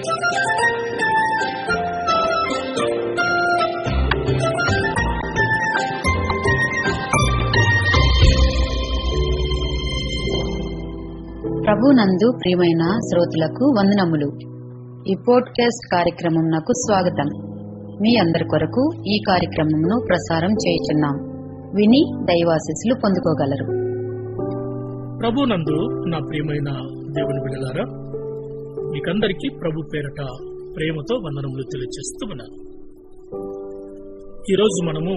ప్రభునందు ప్రియమైన శ్రోతలకు వందనములు. ఈ పోడ్కాస్ట్ కార్యక్రమం నాకు స్వాగతం. మీ అందరి కొరకు ఈ కార్యక్రమమును ప్రసారం చేయుచున్నాం. విని దైవాశిస్సులు పొందుకోగలరు. ప్రభు నందు నా ప్రియమైన దేవుని బిడ్డలారా మీకందరికీ ప్రభు పేరట ప్రేమతో వందనములు తెలియజేస్తూ ఉన్నాను. ఈరోజు మనము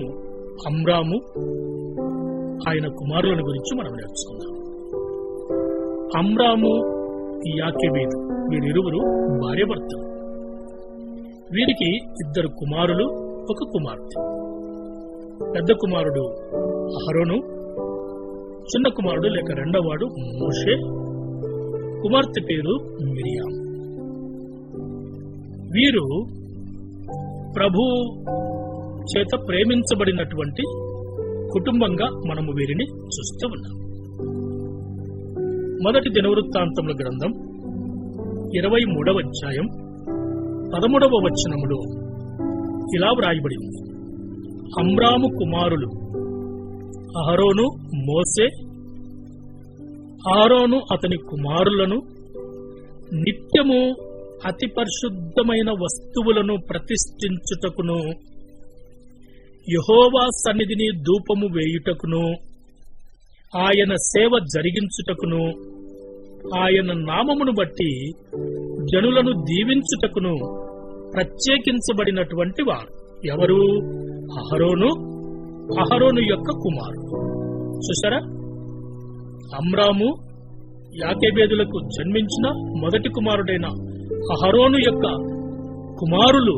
అమ్రాము ఆయన కుమారులను గురించి మనం నేర్చుకుందాం. అమ్రాము యాకెబేదు వీరిరువురు భార్యభర్తలు. వీరికి ఇద్దరు కుమారులు ఒక కుమార్తె. పెద్ద కుమారుడు అహరోను చిన్న కుమారుడు లేక రెండవవాడు మోషే. కుమార్తె పేరు మిరియాము. వీరు ప్రభు చేత ప్రేమించబడినటువంటి కుటుంబంగా మనము వీరిని చూస్తూ ఉన్నాం. మొదటి దినవృత్తాంతముల గ్రంథం ఇరవై మూడవ అధ్యాయం పదమూడవ వచనములో ఇలా వ్రాయబడి ఉంది. అమ్రాము కుమారులు అహరోను మోసే అహరోను అతని కుమారులను నిత్యము అతి పరిశుద్ధమైన వస్తువులను ప్రతిష్ఠించుటకును యహోవా సన్నిధిని ధూపము వేయుటకును ఆయన సేవ జరిగించుటకును ఆయన నామమును బట్టి జనులను దీవించుటకును ప్రత్యేకించబడినటువంటి వారు. ఎవరు? అహరోను. అహరోను యొక్క కుమారుడు. చూసారా అమ్రాము యాకేబేదులకు జన్మించిన మొదటి కుమారుడైన అహరోను యొక్క కుమారులు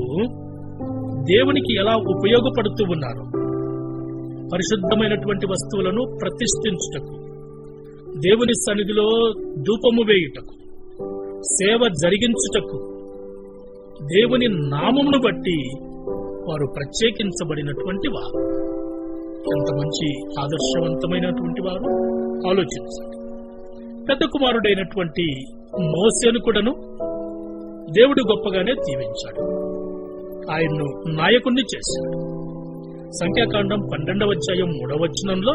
దేవునికి ఎలా ఉపయోగపడుతూ ఉన్నారు? పరిశుద్ధమైనటువంటి వస్తువులను ప్రతిష్ఠించుటకు దేవుని సన్నిధిలో ధూపము వేయుటకు సేవ జరిగించుటకు దేవుని నామమును బట్టి వారు ప్రత్యేకించబడినటువంటి వారు. ఎంత మంచి ఆదర్శవంతమైనటువంటి వారు? ఆలోచించండి. పెద్ద కుమారుడైనటువంటి మోసేను కూడాను దేవుడు గొప్పగానే దీవించాడు ఆయన్ను నాయకుణ్ణి చేశాడు. సంఖ్యాకాండం పన్నెండవ అధ్యాయం మూడవచనంలో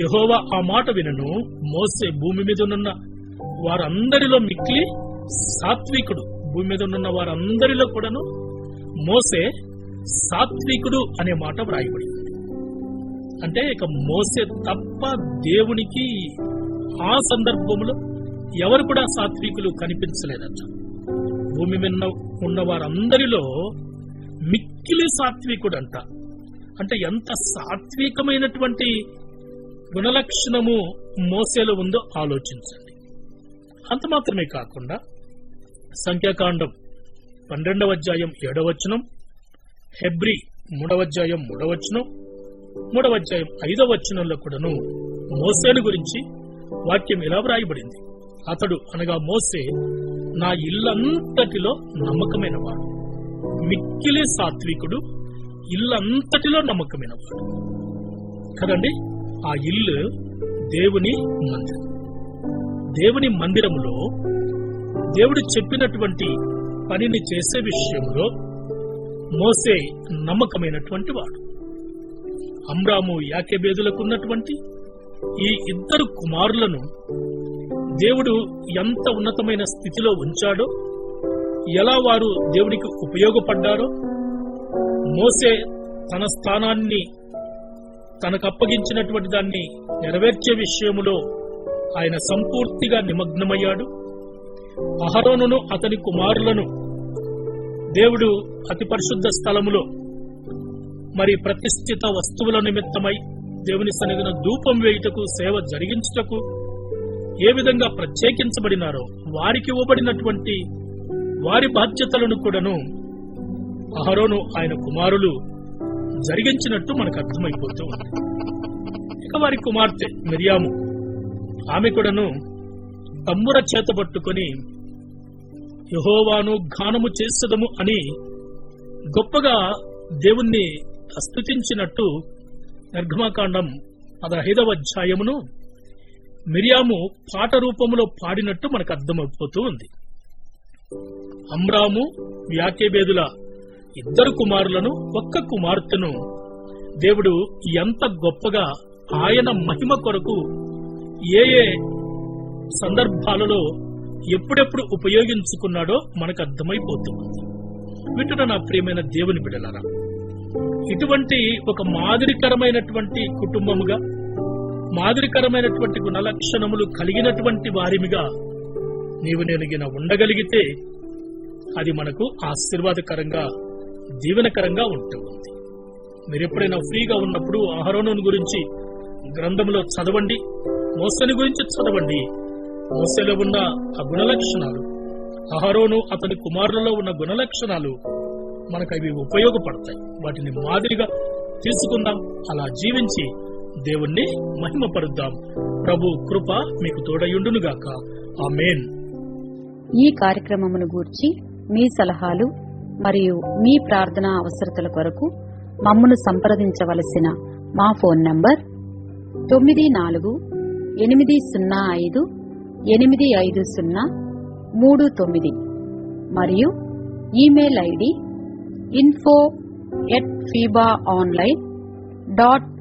యహోవా ఆ మాట వినను మోసే భూమి మీద ఉన్న వారందరిలో మిక్కిలి సాత్వికుడు భూమి మీద ఉన్న వారందరిలో కూడాను మోసే సాత్వికుడు అనే మాట వ్రాయబడింది. అంటే ఇక మోసే తప్ప దేవునికి ఆ సందర్భంలో ఎవరు కూడా సాత్వికులు కనిపించలేదట. భూమి మీద ఉన్న వారందరిలో మిక్కిలి సాత్వికుడు అంట అంటే ఎంత సాత్వికమైనటువంటి గుణలక్షణము మోసేలో ఉందో ఆలోచించండి. అంత మాత్రమే కాకుండా సంఖ్యాకాండం పన్నెండవ అధ్యాయం ఏడవచనం హెబ్రి మూడవ అధ్యాయం మూడవచనం మూడవ అధ్యాయం ఐదవ వచనంలో కూడాను మోసేను గురించి వాక్యం ఇలా వ్రాయబడింది. అతడు అనగా మోసే నా ఇల్లంతటిలో నమ్మకమైన వాడు మిక్కిలి సాత్వికుడు ఇల్లంతటిలో నమ్మకమైన వాడు కదండి? ఆ ఇల్లు దేవుని మందిరం. దేవుని మందిరములో దేవుడు చెప్పినటువంటి పనిని చేసే విషయంలో మోసే నమ్మకమైనటువంటి వాడు అమ్రాము యాకెబేదులకు ఉన్నటువంటి ఈ ఇద్దరు కుమారులను దేవుడు ఎంత ఉన్నతమైన స్థితిలో ఉంచాడో ఎలా వారు దేవుడికి ఉపయోగపడ్డారో మోసే తన స్థానాన్ని తనకు అప్పగించినటువంటి దాన్ని నెరవేర్చే విషయములో ఆయన సంపూర్తిగా నిమగ్నమయ్యాడు. అహరోనును అతని కుమారులను దేవుడు అతి పరిశుద్ధ స్థలములో మరి ప్రతిష్ఠిత వస్తువుల నిమిత్తమై దేవుని సన్నిధిన ధూపం వేయుటకు సేవ జరిగించుటకు ఏ విధంగా ప్రత్యేకించబడినారో వారికి ఇవ్వబడినటువంటి వారి బాధ్యతలను కూడాను అహరోను ఆయన కుమారులు జరిగించినట్టు మనకు అర్థమైపోతూ ఉంది. ఇక వారి కుమార్తె మిరియాము ఆమె కూడాను తమ్ముర చేత పట్టుకొని యహోవాను గానము చేసదము అని గొప్పగా దేవుణ్ణి స్తుతించినట్టు నిర్గమాకాండం పదహైదవ అధ్యాయమును మిరియాము పాట రూపంలో పాడినట్టు మనకు అర్థమైపోతూ ఉంది. అమ్రాము వ్యాకేబేదుల ఇద్దరు కుమారులను ఒక్క కుమార్తెను. దేవుడు ఎంత గొప్పగా ఆయన మహిమ కొరకు ఏ ఏ సందర్భాలలో ఎప్పుడెప్పుడు ఉపయోగించుకున్నాడో మనకు అర్థమైపోతుంది. వింటున్న నా ప్రియమైన దేవుని బిడలారా ఇటువంటి ఒక మాదిరికరమైనటువంటి కుటుంబముగా మాదిరికరమైనటువంటి గుణలక్షణములు కలిగినటువంటి వారిమిగా నీవు నెలిగిన ఉండగలిగితే అది మనకు ఆశీర్వాదకరంగా దీవెనకరంగా ఉంటుంది మీరు ఎప్పుడైనా ఫ్రీగా ఉన్నప్పుడు అహరోను గురించి గ్రంథంలో చదవండి మోసని గురించి చదవండి. మోసలో ఉన్న ఆ గుణలక్షణాలు అహరోను అతని కుమారులలో ఉన్న గుణలక్షణాలు మనకు అవి ఉపయోగపడతాయి. వాటిని మాదిరిగా తీసుకుందాం అలా జీవించి దేవుణ్ణి మహిమపరుద్దాం. ప్రభు కృప మీకు తోడయుండునుగాక. ఆమెన్. ఈ కార్యక్రమమును గూర్చి మీ సలహాలు మరియు మీ ప్రార్థన అవసరతల కొరకు మమ్మను సంప్రదించవలసిన మా ఫోన్ నంబర్ తొమ్మిది నాలుగు ఎనిమిది సున్నా ఐదు ఎనిమిది ఐదు సున్నా మూడు తొమ్మిది మరియు email ID info at fiba online dot